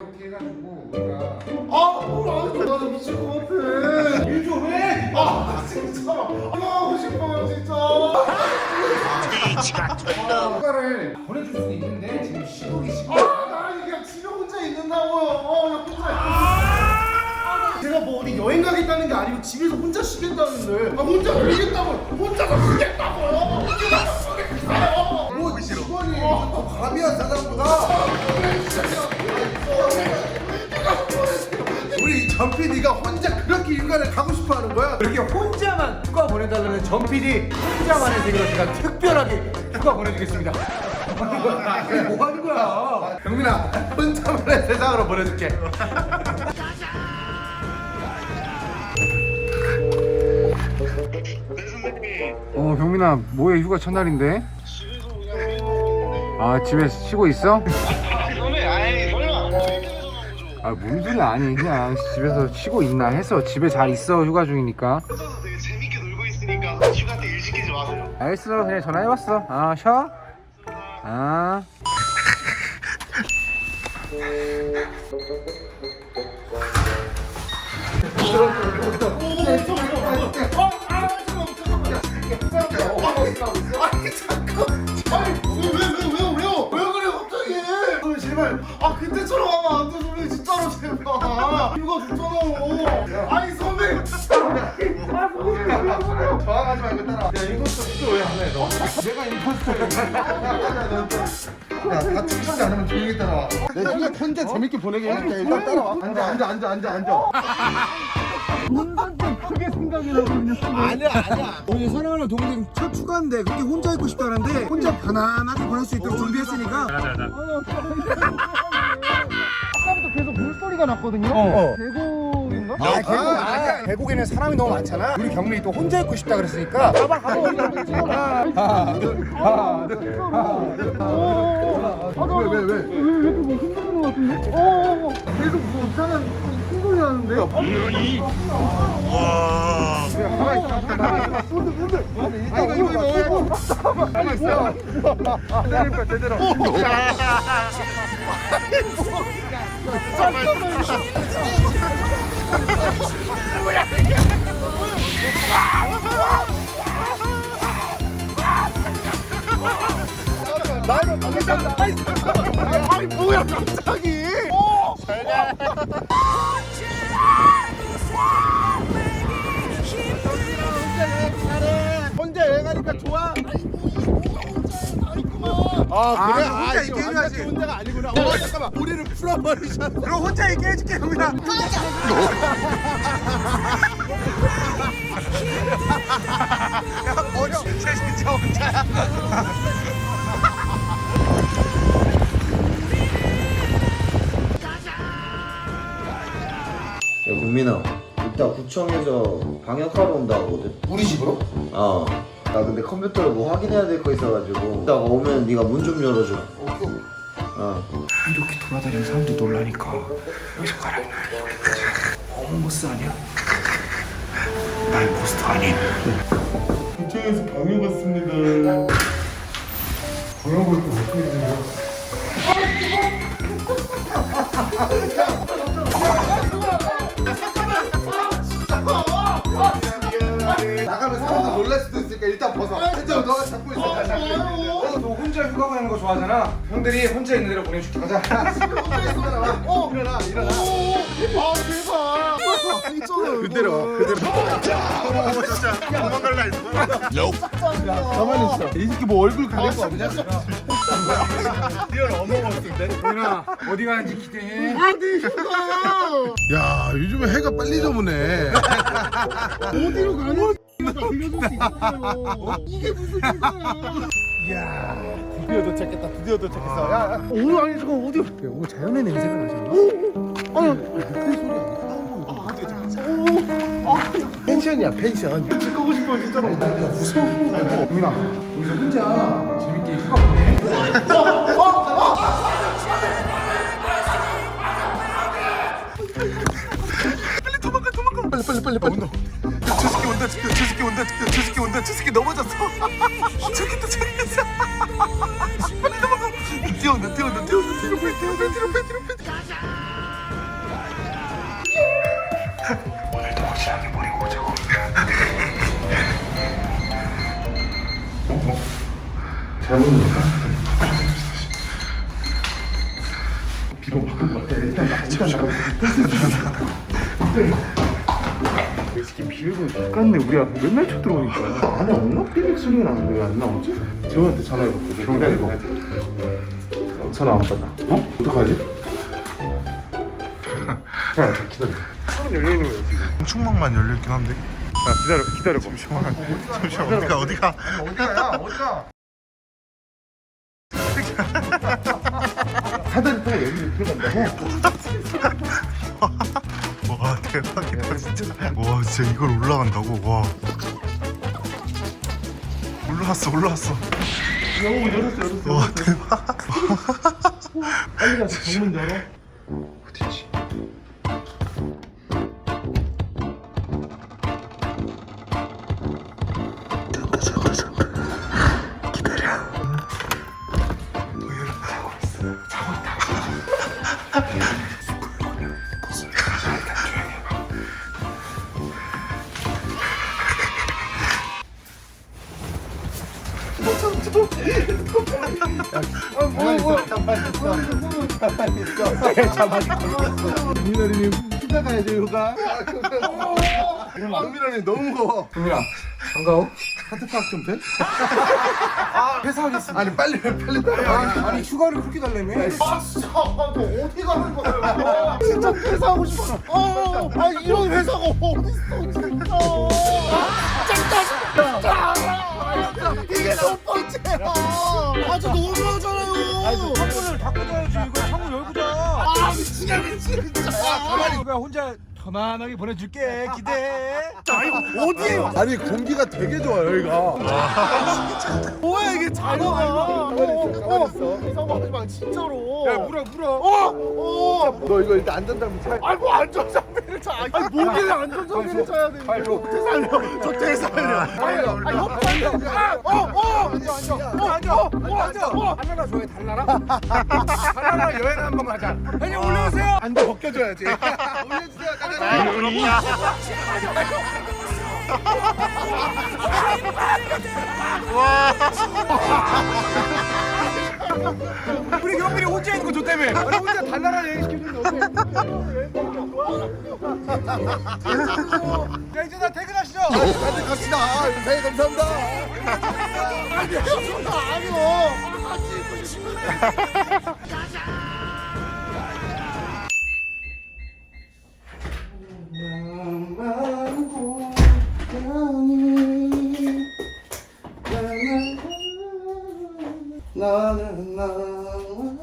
이렇게 해가지고 우리가 아 뭘 안해 나 미칠 것 같아. 일 좀 해! 아 진짜. 안 하고 싶어요 진짜. 휴가를 보내줄 수도 있는데 지금 시국이 시국 아 이게 집에 혼자 있는다고요. 어, 나 혼자. 제가 뭐 어디 여행 가겠다는 게 아니고 집에서 혼자 쉬겠다는데 아 혼자 쉬겠다고요 혼자서 쉬겠다고요? 혼자서 쉬겠어요? 뭐 직원이 또 감이야 사장보다 전 PD가 혼자 그렇게 휴가를 가고 싶어 하는 거야 이렇게 혼자만 휴가 보내달라는 전 PD 혼자만의 세계로 제가 특별하게 휴가 보내주겠습니다. 뭐 하는 거야? 경민아 혼자만의 세상으로 보내줄게 어 경민아 뭐해 휴가 첫날인데? 아 집에 쉬고 있어? 아뭔 소리야 아니 그냥 집에서 쉬고 있나 해서 집에 잘 있어 휴가 중이니까. 혼자서 되게 재밌게 놀고 있으니까 휴가 때 일 시키지 마세요. 알겠어. 그냥 전화해봤어. 아 쉬어? 아. 아니 잠깐 아니 왜왜왜왜 왜요 왜 그래 갑자기? 아 제발. 아 그때처럼 제발 이거 좋잖아. 아니 선배 저항하지 말고 따라 야 이것도 또왜안 해? 너? 내가 임포스터야 야 다치고 싶지 않으면 조용히 따라와. 내 휴가 혼자 재밌게 보내게 해줄게. 일단 따라와. 앉아 앉아 앉아 앉아 앉아. 아니야 아니야. 우리 사랑하는 동생 첫 휴가인데 그렇게 혼자 있고 싶다는데 혼자 편안하게 보낼 수 있도록 준비했으니까. 계속 물 소리가 났거든요. 계곡인가? 아, 계곡 아니야. 계곡에는 사람이 너무 많잖아. 우리 경민이 또 혼자 있고 싶다 그랬으니까. 가봐 가봐. 하나 둘 하나 둘 하나 둘 하나 둘. 왜왜 왜? 아 이거 이거 이거 가만 있어 제대로 거 제대로 아니 뭐야 갑자기 혼자 여행하니까 좋아 아 그래? 아, 혼자 있게 해줘야지. 혼자가 아니구나. 어 잠깐만. 우리를 풀어버리셨어 그럼 혼자 있게 해줄게 형이다 어려 쟤 진짜 혼자야. 야 국민아 이따 구청에서 방역하러 온다 하거든 우리 집으로? 어. 나 근데 컴퓨터로 뭐 확인해야 될 거 있어가지고. 이따가 오면 네가 문 좀 열어줘. 어. 이렇게 돌아다니는 사람들 놀라니까. 여기서 여기까지 너무 보스 아니야? 날 보스 아니 구청에서 방역 왔습니다. 방역 올때 어떻게 되냐 나가면 사람들 수도 있으니까 일단 벗어. 진짜 너가 잡고 있어. 어, 너 혼자 휴가 가는 거 좋아하잖아. 형들이 혼자 있는 대로 보내줄게. 가자. 일어나 어. 일어나 일어나. 아 대박. 있잖아 그대로 그대로. 도망갈라 했어. 가만히 있어. 이 새끼 뭐 얼굴 가릴 거 없냐? 리얼 어머머스인데. 경민아 어디 가는지 기대해. 어디 휴가? 야 요즘에 해가 빨리 저무네. 어디로 가는 빌려줄 수 있어요. 이게 무슨 휴가야? 이야 드디어 도착했다 드디어 도착했어. 야, 야. 오늘 아니 잠깐 어디 오늘 자연의 냄새가 나잖아? 아니 그 소리 아니야? 아 근데 펜션이야 펜션. 집 가고 싶어 진짜로. 나 무서워. 경민아 우리 혼자 재밌게 휴가 보내. 빨리 빨리 빨리 빨리 저 새끼 온다 저 새끼 온다 저 새끼 온다 저 새끼 넘어졌어. 저기 또 저기 있어. 빨리 넘어가. 뛰어온다 뛰어온다 뛰어온다 뒤로 빼 뒤로 빼 뒤로 빼 뒤로 빼. 오늘도 확실하게 버리고 오자고. 잘못 우리가 맨날 쳐 들어오니까. 안에 엄마 삐릭 소리가 나는데 왜 안 나오지? 재호한테 전화해볼게. 경찰 이거 전화 안 받아. 어? 어떡하지? 야 기다려. 창문 열려있는 거야 지금. 충막만 열려있긴 한데. 아 기다려 기다려봐 잠시만 어디가 어디가? 어디가야 어디가? 사다리타가 여기로 들어간다고? 와 진짜 이걸 올라간다고? 와. 올라왔어 올라왔어. 오 열었어 열었어 와 대박. 빨리 가서 정문 열어 민아리님 피자 가야 돼 요가? 박민아리 너무 무거워. 동민아 반가워? 하트팍 좀 돼? 아 회사하겠습니다. 아니 빨리 빨리 빨리 아니 휴가를 그렇게 달래며? 아 진짜. 너 어디 가는 거야? 진짜 회사하고 싶어 어, 아 이런 회사가 어딨어 진짜 아, 진짜 진짜. 이게 몇 번째야? 아저 너무하잖아요 가만히. 가 혼자 편안하게 보내줄게. 기대해 어디에요 아니 공기가 되게 좋아 여기가. 뭐야 이게 잘 나가 어, 어, 이상하지 마 진짜로. 야 물어 물어. 어, 어. 너 이거 일단 안전장비 차 아이고 안전장비를 차 아니 뭐길래 안전장비를 차야 돼 아이고. 대살려. 저 대살려. 아니 아니 형 빨리 어어 앉아 앉아 어, 앉아 어 앉아 어 달라라 좋아해 달라라? 달라라 여행 한번 가자. 형님 올려오세요. 안돼 벗겨줘야지. 올려주세요 우리 경민이 혼자 있는 거 좋다며 아니 혼자 달라라 여행 시켜주는데 자 이제 다 퇴근하시죠 다들 갑시다 새해 감사합니다 나는 나고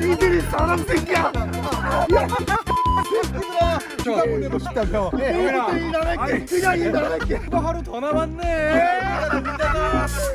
이들이 사람 새끼야! 휴가 보내고 싶다며 경민아 일 나갈게! 그냥 일 나갈게! 너 하루 더 남았네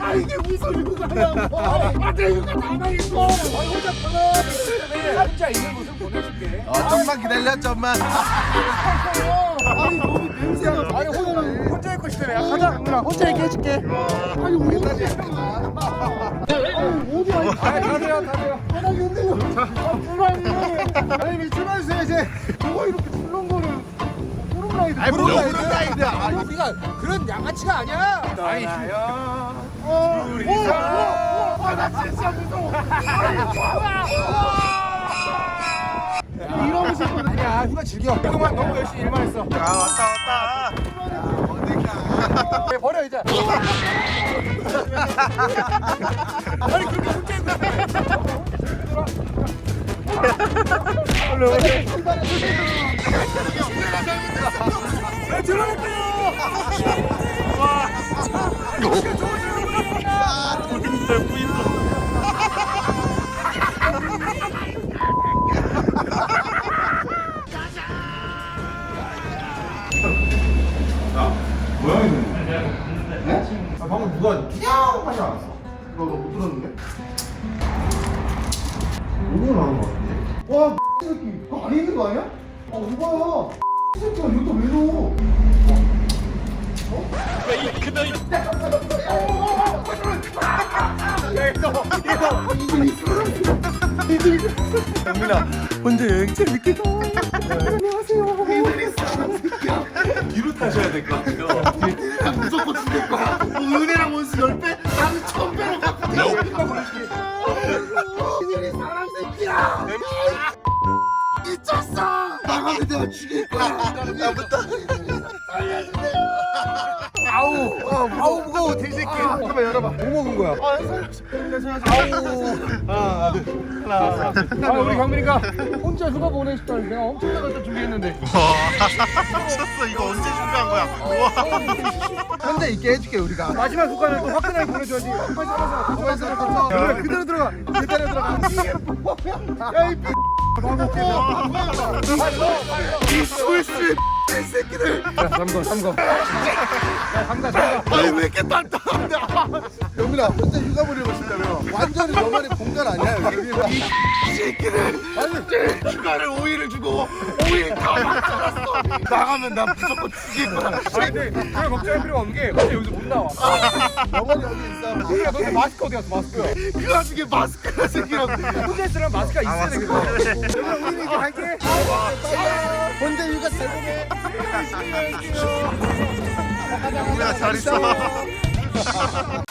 아 이게 무슨 일이냐고! 아 내가 이거 나가겠어! 혼자 편안하게 혼자 있는 모습 보내줄게 어, 좀만 기다려 좀만 아니 너무 냄새가 아니 혼자 혼자 있고 싶다며 가자 경민아 혼자 있게 해줄게. 아니 어디 아니 어디 아니 아 가세요 가세요 바닥이 흔들려 아 불안해 아니 출발해주세요 이제. 뭐가 이렇게 출렁거려 호롱라이드 아니 무릎 라이드 아 우리가 그런 양아치가 아니야. 아이 어, 우리 아나 진짜 무서워 이러고 싶거든 아니야 휴가 즐겨. 그동안 너무 열심히 일만 했어. 아 왔다 왔다. 네, 버려 이제. 아니 그렇게 혼자 있고 고양이 는 아, 방금 누가 야옹 하지 않았어? 너못 들었는데? 오늘 나온 거 같은데? 와 새끼 그거 안에 있는 거 아니야? 아 오바야 새끼가 여기다 왜 넣어 뒤로 타셔야 될 것 같아요. 무조건 죽일 거야. 뭐 은혜랑 원수 10배? 나는 1000배로 갚을게 이들이 사람 새끼야. 미쳤어. 나가면 내가 죽일 거야. 나부터 아우 아우 무거워 돼지새끼. 한번 열어봐. 뭐 먹은 거야? 아, 아 우리 경민이가 혼자 휴가 보내고 싶다는 내가 엄청 나갔다 준비했는데. 미쳤어. 이거 언제 준비한 거야? 혼자 있게 해줄게 우리가. 마지막 국가를 또 화끈하게 보내줘야지. 빨리 잡아서 빨리 잡아서 그래 그대로 들어가. 그대로 들어가. 이게 뭐야? 야이 이술씨 새끼들. 삼거 삼거. 삼가 삼가 아니 왜 이렇게 단단한데? 영민아 혼자 휴가 보내고 싶다며 완전히 너만의 공간 아니야 여기. 이 새끼들. 아니. 휴가를 5일을 주고 5일 다 맞춰놨어. 나가면 나 무조건 죽일 거야. 아니 근데 그걸 걱정할 필요가 없는 게 어제 여기서 못 나와. 영원히 여기 있어. 야 너네 마스크 어디 갔어? 마스크 그 와중에 마스크가 생기라고. 혼자 있으면 마스크가 있어야 돼 그거 우리 이제 갈게 혼자 휴가 잘 보내 잘 있어